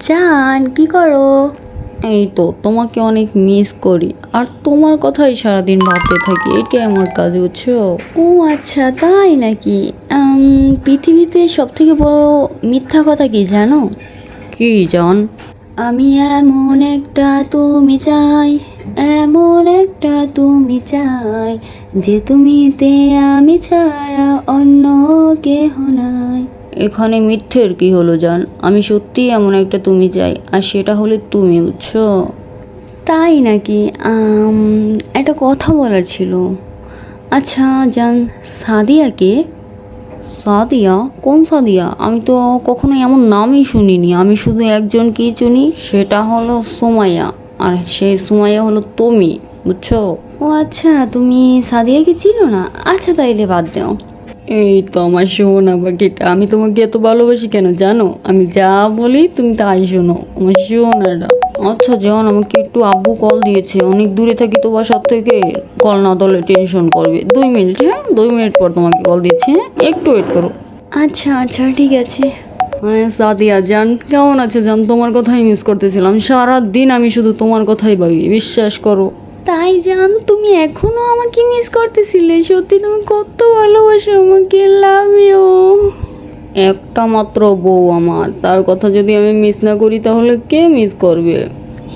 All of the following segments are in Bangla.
চান কি করো? এই তো তোমাকে অনেক মিস করি। আর তোমার কথাই সারাদিন ভাবতে থাকি এটাই আমার কাজ বুঝছ? ও আচ্ছা তাই নাকি? পৃথিবীতে সব থেকে বড় মিথ্যা কথা কি জানো? কি জান? আমি এমন একটা তুমি চাই এমন একটা তুমি চাই যে তুমিতে আমি ছাড়া অন্য কেহ নাই। এখানে মিথ্যের কি হলো জান? আমি সত্যি এমন একটা তুমি চাই আর সেটা হলে তুমি বুঝছ? তাই নাকি? একটা কথা বলার ছিল। আচ্ছা জান সাদিয়াকে সাদিয়া? কোন সাদিয়া? আমি তো কখনো এমন নামই শুনিনি। আমি শুধু একজনকেই চিনি সেটা হলো সোমাইয়া। আর সেই সোমাইয়া হলো তুমি বুঝছ? ও আচ্ছা তুমি সাদিয়াকে চিনো না? আচ্ছা তাইলে বাদ দাও। এই তো আমার শোনা পাখিটা আমি তোমাকে এত ভালোবাসি কেন জানো? আমি যা বলি তুমি তাই শোনো আমার শোনাটা আচ্ছা জন আমাকে একটু আব্বু কল দিয়েছে অনেক দূরে থাকি তো বাসার থেকে। কল না দলে টেনশন করবে। দুই মিনিট হ্যাঁ? দুই মিনিট পর তোমাকে কল দিচ্ছি হ্যাঁ? একটু ওয়েট করো। আচ্ছা আচ্ছা ঠিক আছে। হ্যাঁ সাদিয়া জান কেমন আছে জান? তোমার কথাই মিস করতেছিলাম। সারা দিন আমি শুধু তোমার কথাই ভাবি বিশ্বাস করো। তাই জান তুমি এখনও আমাকে মিস করতেছিলে। সত্যি তুমি কত ভালোবাসো আমাকে লাভ ইউ একটা মাত্র বউ আমার। তার কথা যদি আমি মিস না করি তাহলে কে মিস করবে?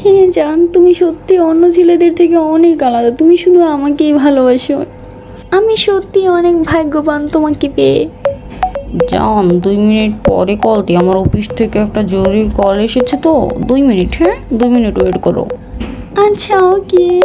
হ্যাঁ জান তুমি সত্যি অন্য ছেলেদের থেকে অনেক আলাদা। তুমি শুধু আমাকেই ভালোবাসো। আমি সত্যি অনেক ভাগ্যবান তোমাকে পেয়ে। জান দুই মিনিট পরে কল দিই আমার অফিস থেকে একটা জরুরি কল এসেছে তো। দুই মিনিট হ্যাঁ? দুই মিনিট ওয়েট করো। আচ্ছা ওকে।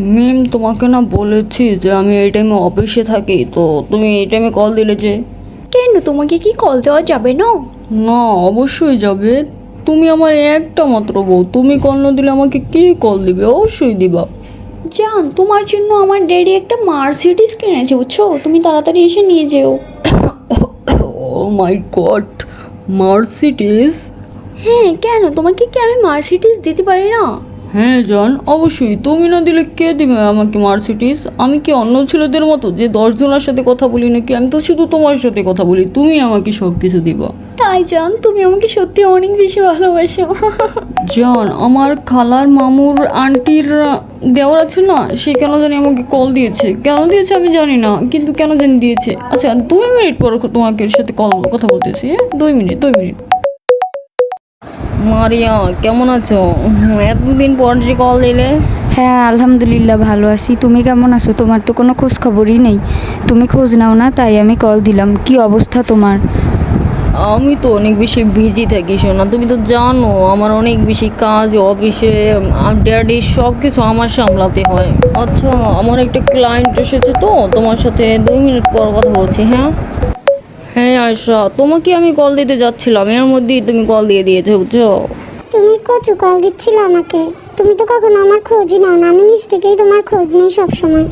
ম্যাম তোমাকে না বলেছি যে আমি এই টাইমে অফিসে থাকি তো তুমি এই টাইমে কল দিলে যে। কেন? তোমাকে কি কল দেওয়া যাবে না? না অবশ্যই যাবে। তুমি আমার একটা মাত্র বউ তুমি কল না দিলে আমাকে কে কল দিবে? অবশ্যই দিবা। জান তোমার জন্য আমার ড্যাডি একটা মার্সিডিস কিনেছে বুঝছ? তুমি তাড়াতাড়ি এসে নিয়ে যেও। ও মাই গড মার্সিডিস হ্যাঁ কেন? তোমাকে কি আমি মার্সিডিস দিতে পারি না? হ্যাঁ জন অবশ্যই। তুমি না দিলে কে দিবে আমাকে মার্সিডিস? আমি কি অন্য ছেলেদের মতো যে দশজনের সাথে কথা বলি নাকি? আমি তো শুধু তোমার সাথে কথা বলি তুমি আমাকে সব কিছু দিবা। তাই জান তুমি আমাকে সত্যি অনেক বেশি ভালোবাসো। জন আমার খালার মামুর আন্টির দেওয়ার আছে না সে কেন জানি আমাকে কল দিয়েছে। কেন দিয়েছে আমি জানি না কিন্তু কেন জানি দিয়েছে। আচ্ছা দুই মিনিট পর তোমাকে সাথে কল কথা বলতেছি হ্যাঁ? দুই মিনিট দুই মিনিট। মারিয়া কেমন আছো? এতদিন পর যে কল দিলে। হ্যাঁ আলহামদুলিল্লাহ ভালো আছি। তুমি কেমন আছো? তোমার তো কোনো খোঁজ খবরই নেই। তুমি খোঁজ নাও না তাই আমি কল দিলাম। কি অবস্থা তোমার? আমি তো অনেক বেশি বিজি থাকি শোনা তুমি তো জানো আমার অনেক বেশি কাজ অফিসে ড্যাডি সব কিছু আমার সামলাতে হয়। আচ্ছা আমার একটা ক্লায়েন্ট এসেছে তো তোমার সাথে দুই মিনিট পর কথা বলছি হ্যাঁ? হ্যাঁ আয়সা তোমাকে আমি কল দিতে যাচ্ছিলাম। এর মধ্যেই তুমি কল দিয়ে দিয়েছ, বুঝছ? তুমি কচু কল দিচ্ছিলে আমাকে। তুমি তো কখনো আমার খোঁজই নাও না। আমি নিজ থেকেই তোমার খোঁজ নেই সবসময়।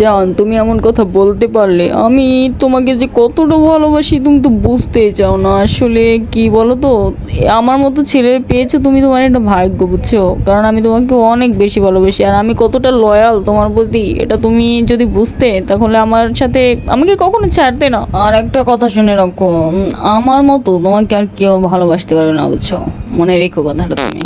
জান, তুমি এমন কথা বলতে পারলে। আমি তোমাকে যে কতটা ভালোবাসি তুমি তো বুঝতেই চাও না। আসলে কি বলো তো আমার মতো ছেলে পেয়েছ তুমি তোমার একটা ভাগ্য, বুঝছ? কারণ আমি তোমাকে অনেক বেশি ভালোবাসি। আর আমি কতটা লয়াল তোমার প্রতি, এটা তুমি যদি বুঝতে, তাহলে আমার সাথে আমাকে কখনো ছাড়তে না। আর একটা কথা শুনে রাখো আমার মতো তোমাকে আর কেউ ভালোবাসতে পারবে না, বুঝছ? মনে রেখো কথাটা তুমি।